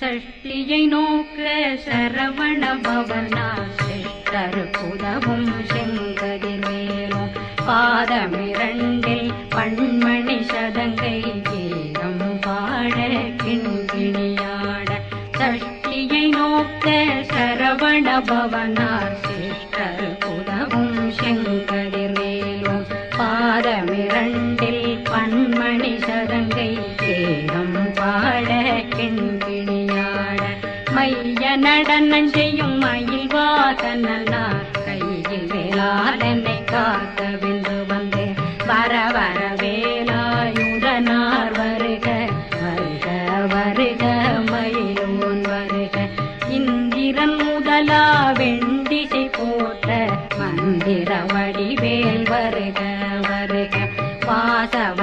சஷ்டியை நோக்க சரவண பவனா சிஷ்டர் புதவும் செங்கதிர் மேலும். பாதமிரண்டில் பண்மணி சதங்கை கீதம் பாட கிண்கிணியாட. சஷ்டியை நோக்க சரவண பவனா சிஷ்டர் புதவும் செங்கதிர் மேலும். பாதமிரண்டில் பண்மணி சதங்கை கேகம் பாட கிண்கிணி மைய நடனம் செய்யும் மயில் வாசனார் கையில் வேளாடனை காக்க வென்று வந்து வர வர வேலாயுடனார் வருக வருக வருக மயிலும் வருக. இந்திரன் முதலா வெண்டிசை போட்ட மந்திர வடிவேல் வருக வருக. வாசவ